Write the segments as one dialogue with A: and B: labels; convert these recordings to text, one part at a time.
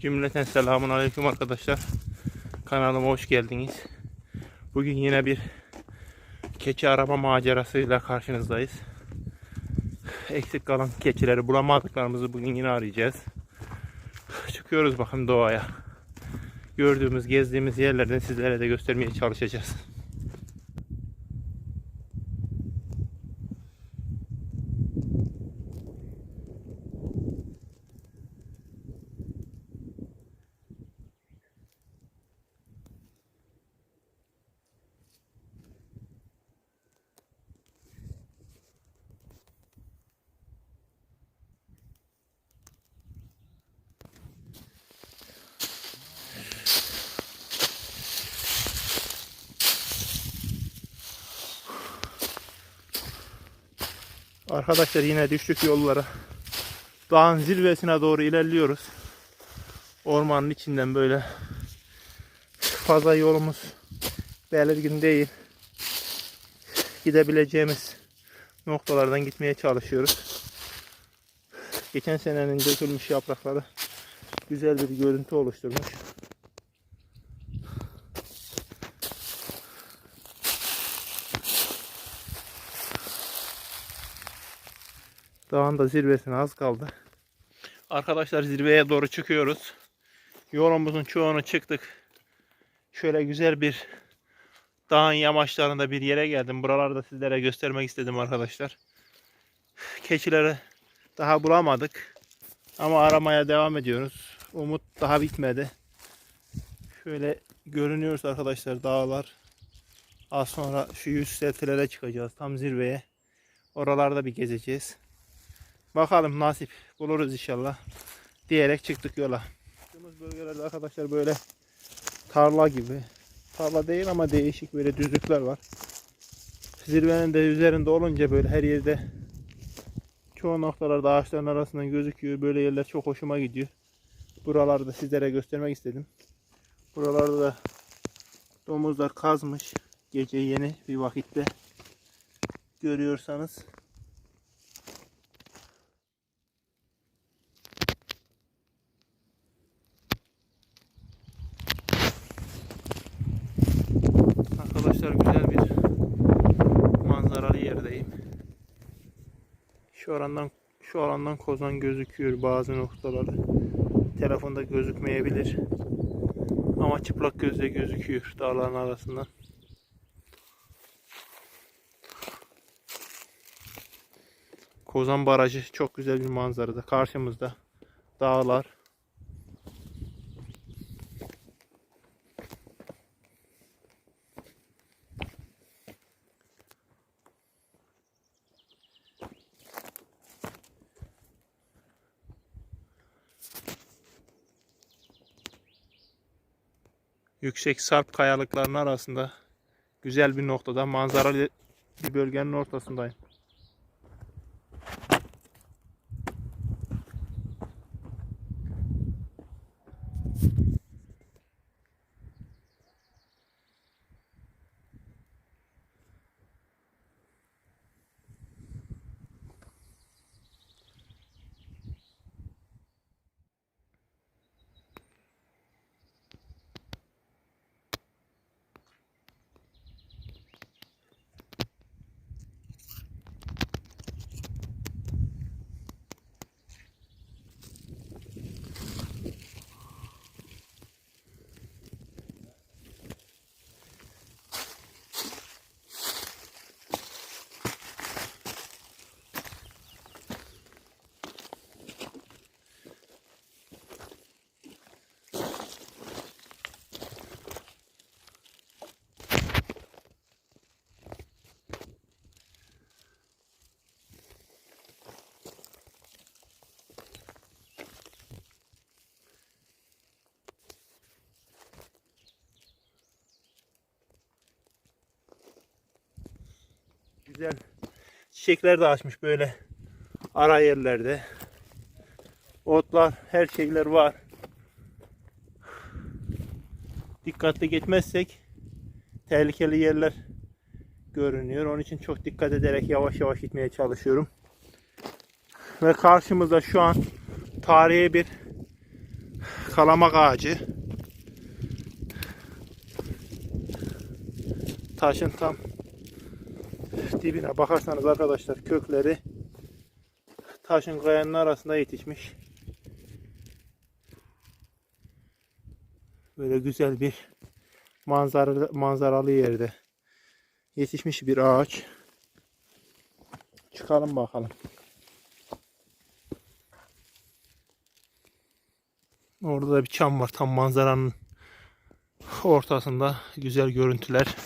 A: Cümleten selamun aleyküm arkadaşlar. Kanalıma hoş geldiniz. Bugün yine bir keçi arama macerasıyla karşınızdayız. Eksik kalan keçileri bulamadıklarımızı bugün yine arayacağız. Çıkıyoruz bakın doğaya. Gördüğümüz, gezdiğimiz yerlerden sizlere de göstermeye çalışacağız. Arkadaşlar yine düştük yollara. Dağın zirvesine doğru ilerliyoruz. Ormanın içinden böyle fazla yolumuz belirgin değil. Gidebileceğimiz noktalardan gitmeye çalışıyoruz. Geçen senenin dökülmüş yaprakları güzel bir görüntü oluşturmuş. Dağın da zirvesine az kaldı. Arkadaşlar zirveye doğru çıkıyoruz. Yolumuzun çoğunu çıktık. Şöyle güzel bir dağın yamaçlarında bir yere geldim. Buraları da sizlere göstermek istedim arkadaşlar. Keçileri daha bulamadık. Ama aramaya devam ediyoruz. Umut daha bitmedi. Şöyle görünüyoruz arkadaşlar dağlar. Az sonra şu yükseltilere çıkacağız. Tam zirveye. Oralarda bir gezeceğiz. Bakalım nasip buluruz inşallah. Diyerek çıktık yola. Çıktığımız bölgelerde arkadaşlar böyle tarla gibi. Tarla değil ama değişik böyle düzlükler var. Zirvenin de üzerinde olunca böyle her yerde çoğu noktalarda ağaçların arasından gözüküyor. Böyle yerler çok hoşuma gidiyor. Buraları da sizlere göstermek istedim. Buralarda da domuzlar kazmış. Gece yeni bir vakitte görüyorsanız Arkadaşlar güzel bir manzaralı yerdeyim. Şu alandan şu alandan kozan gözüküyor bazı noktaları. Telefonda gözükmeyebilir. Ama çıplak gözle gözüküyor dağların arasından. Kozan Barajı çok güzel bir manzarada. Karşımızda dağlar. Yüksek sarp kayalıkların arasında güzel bir noktada manzaralı bir bölgenin ortasındayım. Güzel çiçekler de açmış böyle ara yerlerde. Otlar, her şeyler var. Dikkatli gitmezsek tehlikeli yerler görünüyor. Onun için çok dikkat ederek yavaş yavaş gitmeye çalışıyorum. Ve karşımızda şu an tarihi bir kalamak ağacı. Taşın tam dibine bakarsanız arkadaşlar kökleri taşın kayanın arasında yetişmiş. Böyle güzel bir manzaralı, manzaralı yerde yetişmiş bir ağaç. Çıkalım bakalım. Orada da bir çam var tam manzaranın ortasında güzel görüntüler.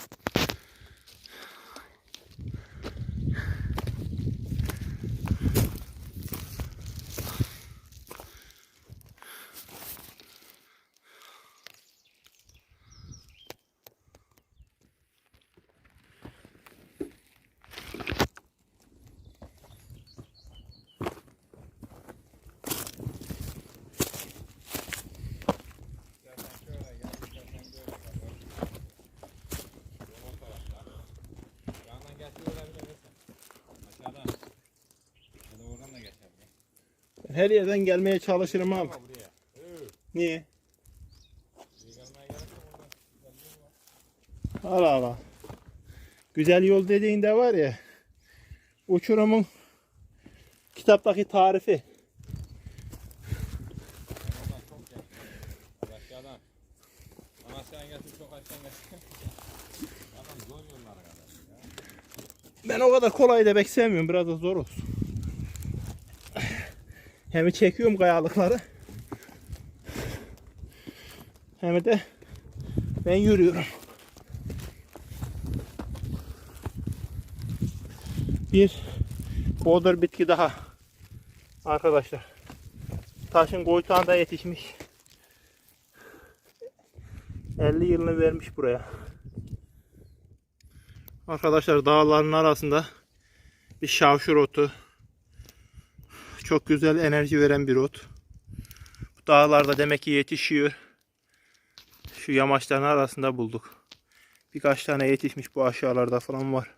A: Gelmeye çalışırım abi. Niye? Allah Allah. Güzel yol dediğinde var ya uçurumun kitaptaki tarifi. Ben o kadar kolay demek sevmiyorum. Biraz da zor olsun. Hem çekiyorum kayalıkları. Hem de ben yürüyorum. Bir bodur bitki daha. Arkadaşlar. Taşın koytağında yetişmiş. 50 yılını vermiş buraya. Arkadaşlar dağların arasında bir şavşur otu. Çok güzel enerji veren bir ot. Dağlarda demek ki yetişiyor. Şu yamaçların arasında bulduk. Birkaç tane yetişmiş bu aşağılarda falan var.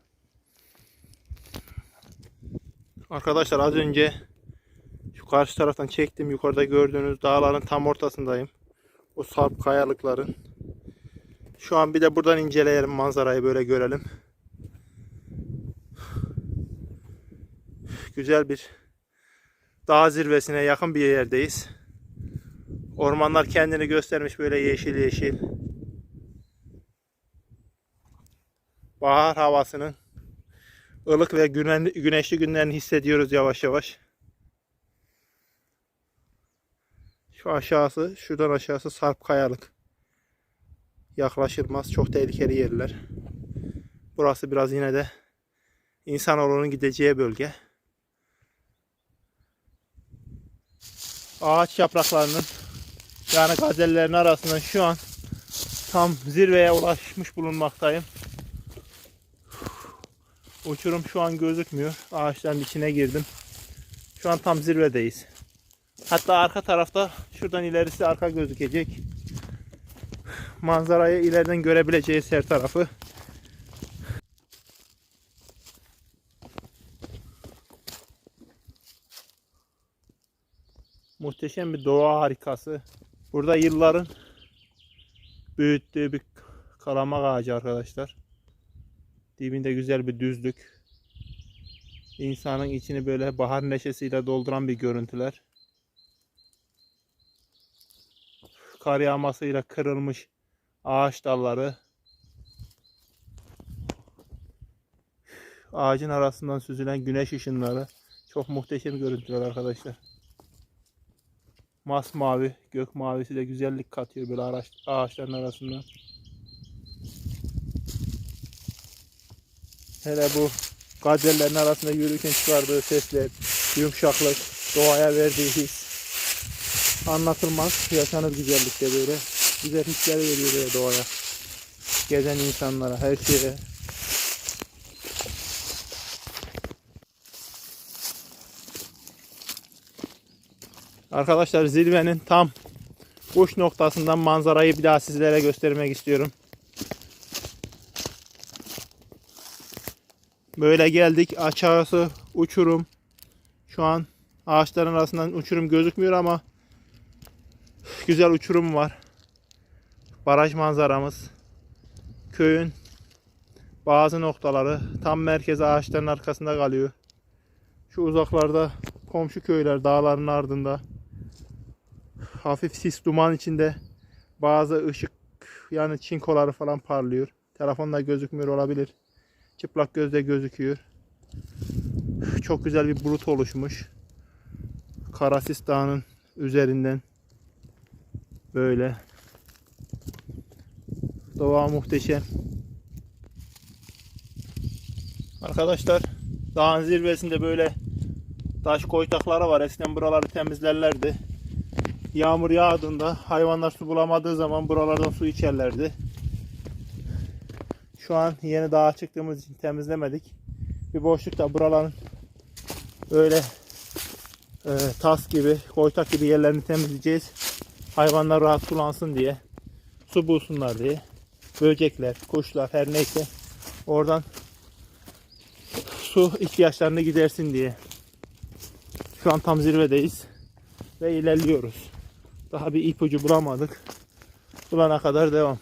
A: Arkadaşlar az önce şu karşı taraftan çektim. Yukarıda gördüğünüz dağların tam ortasındayım. O sarp kayalıkların. Şu an bir de buradan inceleyelim manzarayı böyle görelim. güzel bir dağ zirvesine yakın bir yerdeyiz. Ormanlar kendini göstermiş böyle yeşil yeşil. Bahar havasının ılık ve güneşli günlerini hissediyoruz yavaş yavaş. Şu aşağısı, şuradan aşağısı sarp kayalık. Yaklaşılmaz. Çok tehlikeli yerler. Burası biraz yine de insanoğlunun gideceği bölge. Ağaç yapraklarının yani gazellerin arasından şu an tam zirveye ulaşmış bulunmaktayım. Uçurum şu an gözükmüyor. Ağaçların içine girdim. Şu an tam zirvedeyiz. Hatta arka tarafta şuradan ilerisi arka gözükecek. Manzarayı ileriden görebileceğiz her tarafı. Muhteşem bir doğa harikası. Burada yılların büyüttüğü bir kalamak ağacı arkadaşlar. Dibinde güzel bir düzlük. İnsanın içini böyle bahar neşesiyle dolduran bir görüntüler. Kar yağmasıyla kırılmış ağaç dalları. Ağacın arasından süzülen güneş ışınları. Çok muhteşem görüntüler arkadaşlar. Masmavi, gök mavisi de güzellik katıyor böyle ağaç, ağaçların arasından. Hele bu gazellerin arasında yürürken çıkardığı sesler, yumuşaklık, doğaya verdiği his. Anlatılmaz, yaşanır güzellikte böyle. Güzel hisler veriyor böyle doğaya. Gezen insanlara, her şeye. Arkadaşlar zirvenin tam uç noktasından manzarayı bir daha sizlere göstermek istiyorum. Böyle geldik. Aşağısı uçurum. Şu an ağaçların arasından uçurum gözükmüyor ama güzel uçurum var. Baraj manzaramız. Köyün bazı noktaları tam merkez ağaçların arkasında kalıyor. Şu uzaklarda komşu köyler dağların ardında. Hafif sis duman içinde bazı ışık yani çinkoları falan parlıyor. Telefonda gözükmüyor olabilir. Çıplak gözle gözüküyor. Çok güzel bir bulut oluşmuş. Karasis Dağı'nın üzerinden böyle doğa muhteşem. Arkadaşlar dağın zirvesinde böyle taş koytakları var. Eskiden buraları temizlerlerdi. Yağmur yağdığında hayvanlar su bulamadığı zaman buralardan su içerlerdi. Şu an yeni dağa çıktığımız için temizlemedik. Bir boşlukta buraların böyle e, tas gibi, koytak gibi yerlerini temizleyeceğiz. Hayvanlar rahat sulansın diye. Su bulsunlar diye. Böcekler, kuşlar her neyse oradan su ihtiyaçlarını gidersin diye. Şu an tam zirvedeyiz ve ilerliyoruz. Daha bir ipucu bulamadık. Bulana kadar devam.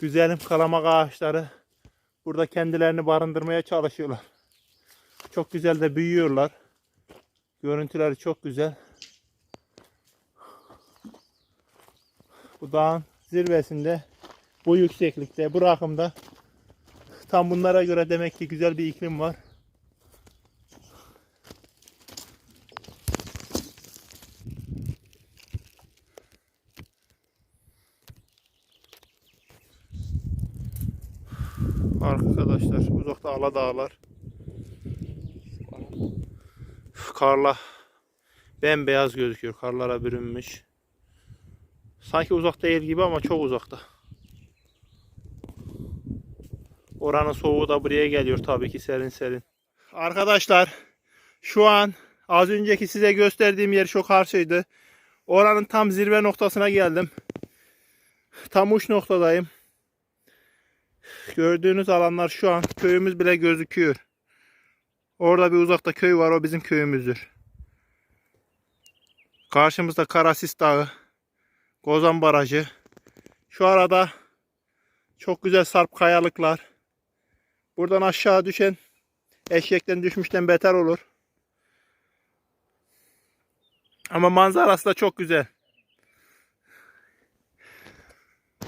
A: Güzelim kalamak ağaçları burada kendilerini barındırmaya çalışıyorlar. Çok güzel de büyüyorlar. Görüntüleri çok güzel. Bu dağın zirvesinde bu yükseklikte bu rakımda tam bunlara göre demek ki güzel bir iklim var. Arkadaşlar uzakta ala dağlar. Karla bembeyaz gözüküyor. Karlara bürünmüş. Sanki uzak değil gibi ama çok uzakta. Oranın soğuğu da buraya geliyor tabii ki serin serin. Arkadaşlar şu an az önceki size gösterdiğim yer çok karşıydı. Oranın tam zirve noktasına geldim. Tam uç noktadayım. Gördüğünüz alanlar şu an köyümüz bile gözüküyor. Orada bir uzakta köy var o bizim köyümüzdür. Karşımızda Karasis Dağı, Gozan Barajı. Şu arada çok güzel sarp kayalıklar. Buradan aşağı düşen eşekten düşmüşten beter olur. Ama manzarası da çok güzel.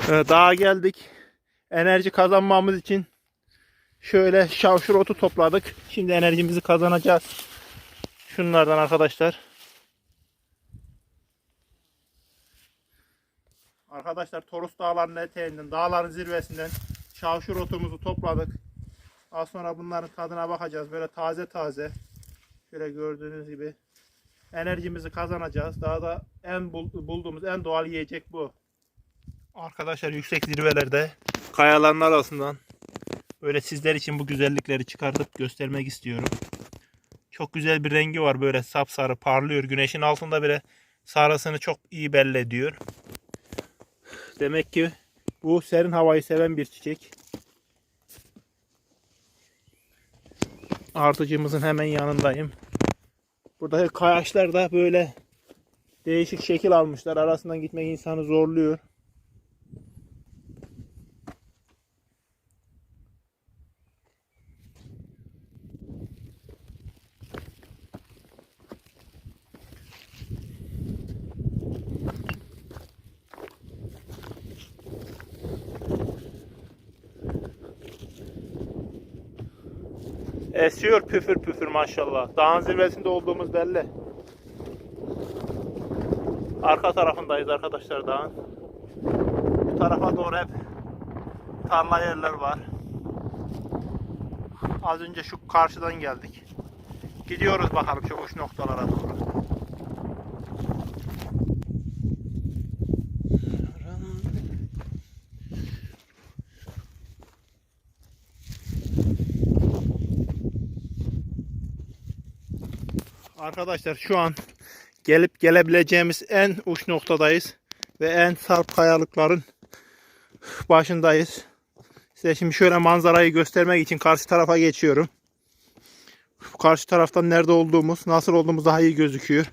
A: Ee, Dağa geldik enerji kazanmamız için şöyle şavşur otu topladık. Şimdi enerjimizi kazanacağız. Şunlardan arkadaşlar. Arkadaşlar Torus Dağları'nın eteğinden, dağların zirvesinden şavşur otumuzu topladık. Az sonra bunların tadına bakacağız. Böyle taze taze. Şöyle gördüğünüz gibi enerjimizi kazanacağız. Daha da en bul- bulduğumuz en doğal yiyecek bu. Arkadaşlar yüksek zirvelerde kayaların arasından böyle sizler için bu güzellikleri çıkartıp göstermek istiyorum. Çok güzel bir rengi var böyle sapsarı parlıyor. Güneşin altında bile sarısını çok iyi belli ediyor. Demek ki bu serin havayı seven bir çiçek. Artıcımızın hemen yanındayım. Burada kayaçlar da böyle değişik şekil almışlar. Arasından gitmek insanı zorluyor. Esiyor püfür püfür maşallah. Dağın zirvesinde olduğumuz belli. Arka tarafındayız arkadaşlar dağın. Bu tarafa doğru hep tarla yerler var. Az önce şu karşıdan geldik. Gidiyoruz bakalım şu uç noktalara doğru. Arkadaşlar şu an gelip gelebileceğimiz en uç noktadayız. Ve en sarp kayalıkların başındayız. Size şimdi şöyle manzarayı göstermek için karşı tarafa geçiyorum. Karşı taraftan nerede olduğumuz, nasıl olduğumuz daha iyi gözüküyor.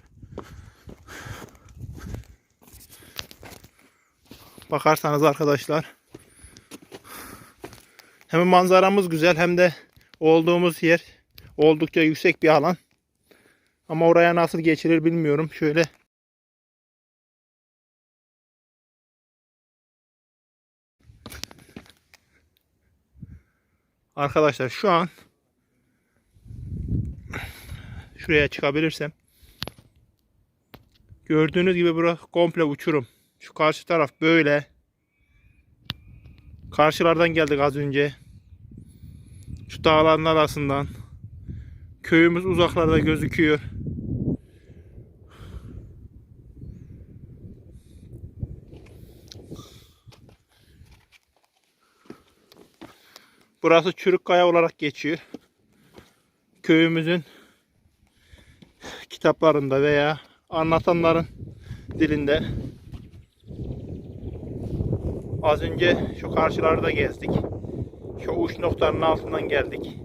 A: Bakarsanız arkadaşlar. Hem manzaramız güzel hem de olduğumuz yer oldukça yüksek bir alan. Ama oraya nasıl geçilir bilmiyorum. Şöyle Arkadaşlar şu an şuraya çıkabilirsem gördüğünüz gibi burası komple uçurum. Şu karşı taraf böyle. Karşılardan geldik az önce. Şu dağların arasından. Köyümüz uzaklarda gözüküyor. Burası Çürükkaya olarak geçiyor. Köyümüzün kitaplarında veya anlatanların dilinde. Az önce şu karşılarda gezdik. Şu uç noktanın altından geldik.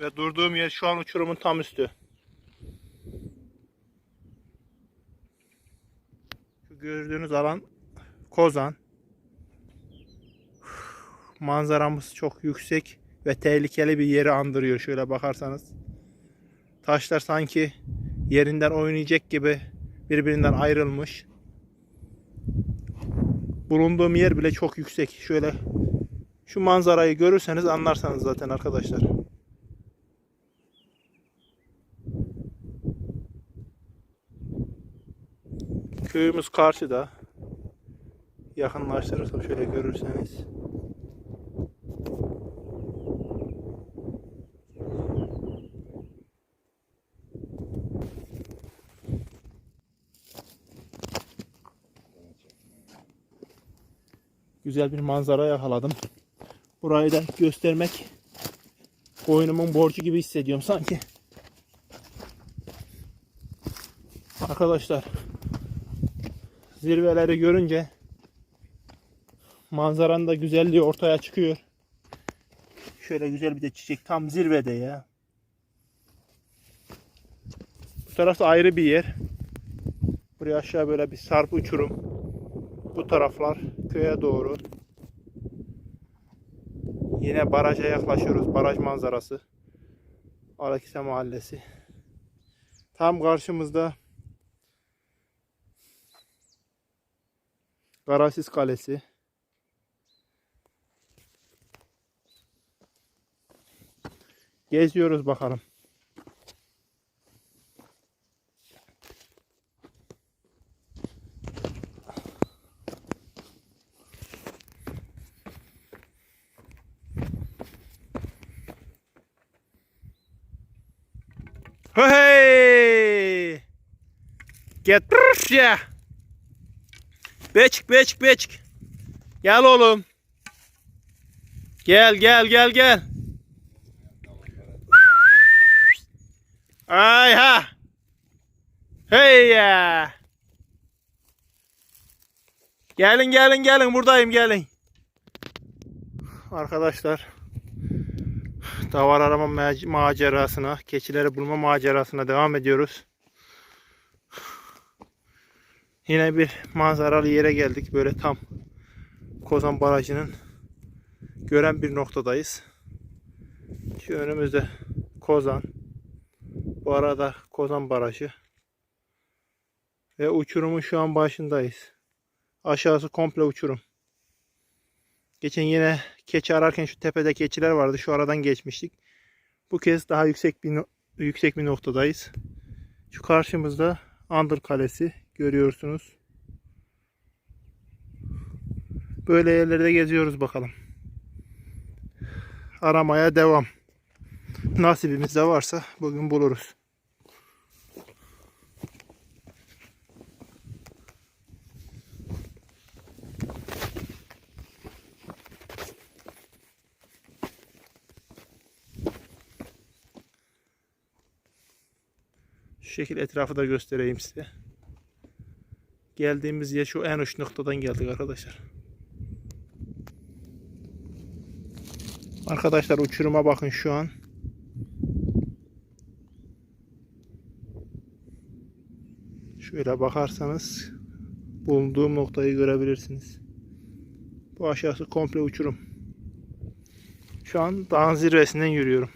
A: Ve durduğum yer şu an uçurumun tam üstü. Şu gördüğünüz alan Kozan. Manzaramız çok yüksek ve tehlikeli bir yeri andırıyor şöyle bakarsanız. Taşlar sanki yerinden oynayacak gibi birbirinden ayrılmış. Bulunduğum yer bile çok yüksek. Şöyle şu manzarayı görürseniz anlarsanız zaten arkadaşlar. Köyümüz karşıda. Yakınlaştırırsam şöyle görürseniz. Güzel bir manzara yakaladım. Burayı da göstermek boynumun borcu gibi hissediyorum sanki. Arkadaşlar zirveleri görünce manzaranın da güzelliği ortaya çıkıyor. Şöyle güzel bir de çiçek tam zirvede ya. Bu tarafta ayrı bir yer. Buraya aşağı böyle bir sarp uçurum. Bu taraflar köye doğru. Yine baraja yaklaşıyoruz. Baraj manzarası. Alakise Mahallesi. Tam karşımızda Garasiz Kalesi. Geziyoruz bakalım. Hey! Ya. Beçik beçik beçik. Gel oğlum. Gel gel gel gel. Ay ha. Hey ya. Gelin gelin gelin buradayım gelin. Arkadaşlar davar arama mac- macerasına, keçileri bulma macerasına devam ediyoruz. Yine bir manzaralı yere geldik. Böyle tam Kozan Barajı'nın gören bir noktadayız. Şu önümüzde Kozan. Bu arada Kozan Barajı. Ve uçurumun şu an başındayız. Aşağısı komple uçurum. Geçen yine keçi ararken şu tepede keçiler vardı. Şu aradan geçmiştik. Bu kez daha yüksek bir yüksek bir noktadayız. Şu karşımızda Andır Kalesi görüyorsunuz. Böyle yerlerde geziyoruz bakalım. Aramaya devam. Nasibimiz de varsa bugün buluruz. Şu şekil etrafı da göstereyim size. Geldiğimiz yer şu en uç noktadan geldik arkadaşlar. Arkadaşlar uçuruma bakın şu an. Şöyle bakarsanız bulunduğum noktayı görebilirsiniz. Bu aşağısı komple uçurum. Şu an dağın zirvesinden yürüyorum.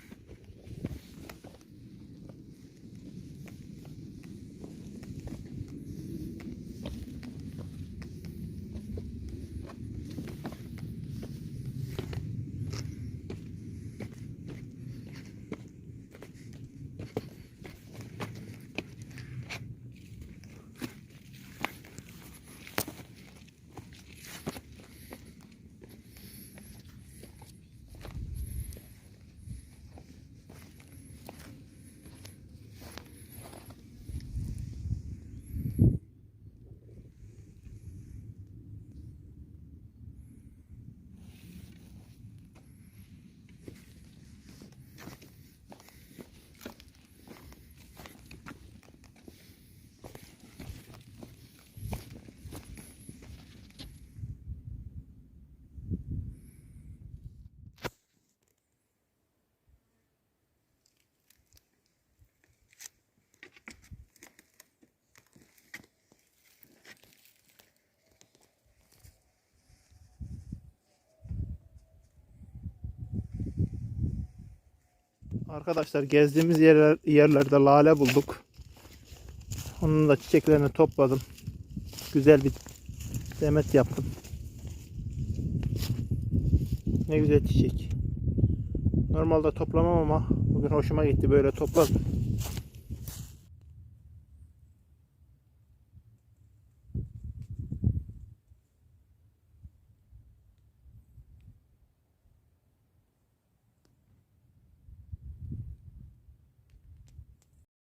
A: Arkadaşlar gezdiğimiz yerler, yerlerde lale bulduk. Onun da çiçeklerini topladım. Güzel bir demet yaptım. Ne güzel çiçek. Normalde toplamam ama bugün hoşuma gitti böyle topladım.